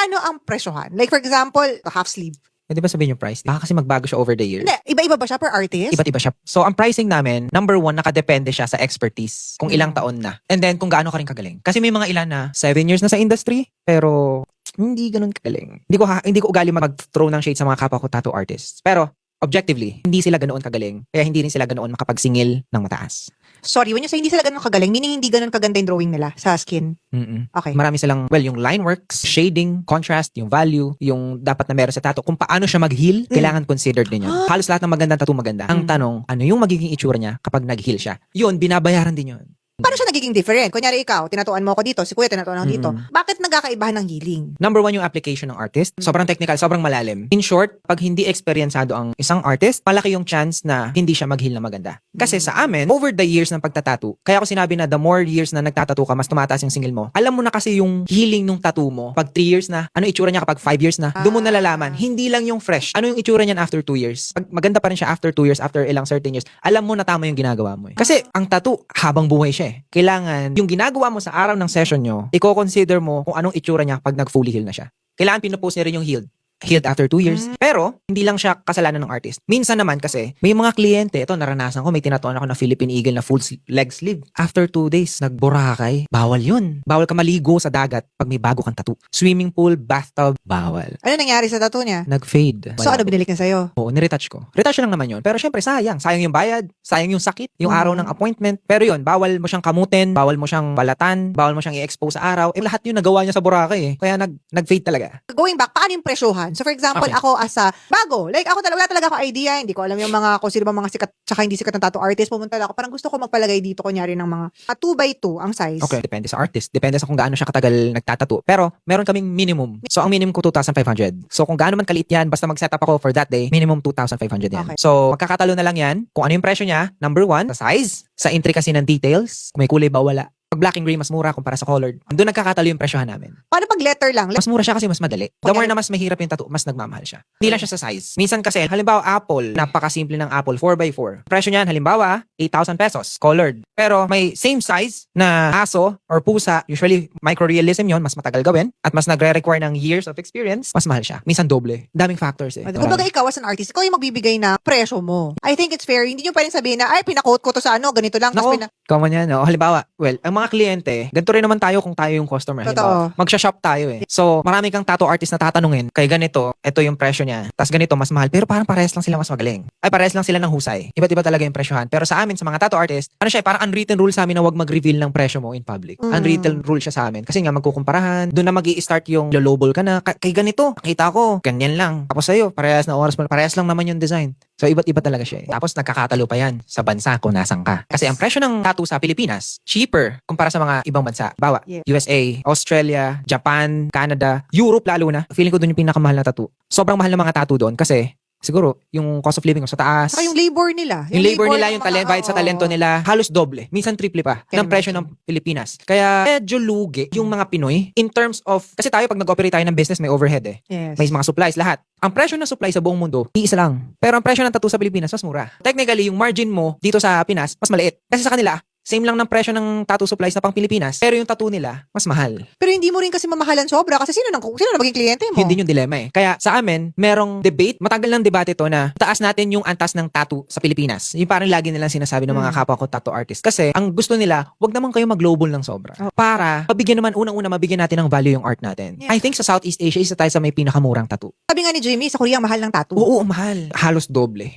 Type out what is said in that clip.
magkano ang presyohan? Like for example, half sleeve. Pwede ba sabihin yung price? Baka kasi magbago siya over the years. Hindi, iba-iba ba siya per artist? Iba't iba siya. So, ang pricing namin, number one, nakadepende siya sa expertise. Kung ilang Mm. taon na. And then, kung gaano ka rin kagaling. Kasi may mga ilan na seven years na sa industry, pero hindi ganun kagaling. Hindi ko, ha- hindi ko ugali mag-throw ng shade sa mga kapwa ko tattoo artists. Pero, objectively, hindi sila ganoon kagaling. Kaya hindi rin sila ganoon makapagsingil ng mataas. Sorry, when you say hindi sila ganun kagaling, meaning hindi ganun kaganda yung drawing nila sa skin. Mm-mm. Okay. Marami silang, well, yung line works, shading, contrast, yung value, yung dapat na meron sa tattoo. Kung paano siya mag-heal, Mm. kailangan considered din yun. Halos lahat ng magandang tattoo maganda. Ang Mm. tanong, ano yung magiging itsura niya kapag nag-heal siya? Yun, binabayaran din yun. Paano siya nagiging different? Kunyari ikaw, tinatuan mo ako dito, si kuya tinatuan ako dito. Bakit nagkakaibahan ng healing? Number one yung application ng artist. Sobrang technical, sobrang malalim. In short, pag hindi eksperyensado ang isang artist, malaki yung chance na hindi siya mag-heal na maganda. Kasi sa amin, over the years ng pagtatattoo, kaya ko sinabi na the more years na nagtatattoo ka, mas tumataas yung single mo. Alam mo na kasi yung healing nung tattoo mo, pag 3 years na, ano itsura niya kapag 5 years na, doon mo Ah. nalalaman. Hindi lang yung fresh. Ano yung itsura niyan after 2 years? Pag maganda pa rin siya after 2 years, after ilang certain years, alam mo na tama yung ginagawa mo. Eh. Kasi ang tattoo, habang buhay siya eh. Kailangan, yung ginagawa mo sa araw ng session nyo, i-consider mo kung anong itsura niya pag nag-fully heal na siya. Kailangan pinopost niya rin yung healed. Healed after 2 years. Mm. Pero, hindi lang siya kasalanan ng artist. Minsan naman kasi, may mga kliyente, ito naranasan ko, may tinatuan ako na Philippine Eagle na full leg sleeve. After 2 days, nagburakay. Bawal yun. Bawal ka maligo sa dagat pag may bago kang tattoo. Swimming pool, bathtub, bawal. Ano nangyari sa tattoo niya? Nag-fade. So ano binalik niya sa'yo? Oo, niretouch ko. Retouch lang naman yun. Pero syempre, sayang. Sayang yung bayad, sayang yung sakit, yung Mm. araw ng appointment. Pero yun, bawal mo siyang kamutin, bawal mo siyang balatan, bawal mo siyang i-expose sa araw. Eh, lahat yun nagawa niya sa Boracay eh. Kaya nag, nag-fade talaga. Going back, paano yung presyohan? So for example, Okay. ako as a bago, like ako talaga, wala talaga ako idea, hindi ko alam yung mga, kung sino ba mga sikat, tsaka hindi sikat na tattoo artist, pumunta lang ako, parang gusto ko magpalagay dito, kunyari ng mga 2 by 2 ang size. Okay. Depende sa artist. Depende sa kung gaano siya katagal nagtatato. Pero, meron kaming minimum. So, ang minimum ko 2,500. So, kung gaano man kaliit yan, basta mag-set up ako for that day, minimum 2,500 yan. Okay. So, magkakatalo na lang yan. Kung ano yung presyo niya, number one, sa size, sa intricacy ng details, kung may kulay ba o wala. Pag black and gray, mas mura kumpara sa colored. Doon nagkakatalo yung presyohan namin. Paano pag letter lang? Mas mura siya kasi mas madali. The more na mas mahirap yung tattoo, mas nagmamahal siya. Hindi lang siya sa size. Minsan kasi, halimbawa Apple, napakasimple ng Apple, 4x4. Presyo niyan, halimbawa, 8,000 pesos, colored. Pero may same size na aso or pusa, usually microrealism yon mas matagal gawin, at mas nagre-require ng years of experience, mas mahal siya. Minsan doble. Daming factors eh. Kumbaga ikaw as an artist, ikaw yung magbibigay na presyo mo. I think it's fair. Hindi nyo pwedeng sabihin na, ay, pinakot ko to sa ano, ganito lang. Nako, pina- common yan. No? Halimbawa, well, ang mga kliyente, ganito rin naman tayo kung tayo yung customer. Totoo. Halimbawa, magsha-shop tayo eh. So, marami kang tattoo artist na tatanungin, kay ganito, ito yung presyo niya. Tapos ganito, mas mahal. Pero parang parehas lang sila mas magaling. Ay, parehas lang sila ng husay. Iba't iba talaga yung presyohan. Pero sa amin, sa mga tattoo artist, ano siya, eh, parang unwritten rule sa amin na wag mag-reveal ng presyo mo in public. Mm. Unwritten rule siya sa amin. Kasi nga, magkukumparahan. Doon na mag start yung lowball ka na, "Ka- kay ganito, nakita ko, ganyan lang. Tapos sa'yo, parehas na oras mo, parehas lang naman yung design. So, iba't iba talaga siya. eh. Tapos, nagkakatalo pa yan sa bansa kung nasan ka. Kasi ang presyo ng tattoo sa Pilipinas, cheaper kumpara sa mga ibang bansa. Bawa, Yeah. USA, Australia, Japan, Canada, Europe lalo na. Feeling ko doon yung pinakamahal na tattoo. Sobrang mahal ng mga tattoo doon kasi siguro yung cost of living sa taas. Saka yung labor nila. Yung labor nila, ng yung mga- talent, bayad sa oo. talento nila, halos doble. Minsan triple pa Can ng presyo ng Pilipinas. Kaya medyo lugi yung mga Pinoy in terms of, kasi tayo pag nag-operate tayo ng business, may overhead eh. Yes. May mga supplies, lahat. Ang presyo ng supply sa buong mundo, iisa lang. Pero ang presyo ng tattoo sa Pilipinas, mas mura. Technically, yung margin mo dito sa Pinas, mas maliit. Kasi sa kanila, same lang ng presyo ng tattoo supplies na pang Pilipinas. Pero yung tattoo nila, mas mahal. Pero hindi mo rin kasi mamahalan sobra kasi sino nang sino na maging kliyente mo? Yun din yung dilema eh. Kaya sa amin, merong debate, matagal ng debate to na taas natin yung antas ng tattoo sa Pilipinas. Yung parang lagi nilang sinasabi ng mga Hmm. kapwa ko tattoo artist. Kasi ang gusto nila, wag naman kayo mag-global ng sobra. Oh. Para, pabigyan naman, unang-una, mabigyan natin ng value yung art natin. Yeah. I think sa Southeast Asia, isa tayo sa may pinakamurang tattoo. Sabi nga ni Jimmy, sa Korea ang mahal ng tattoo. Oo, mahal. Halos doble.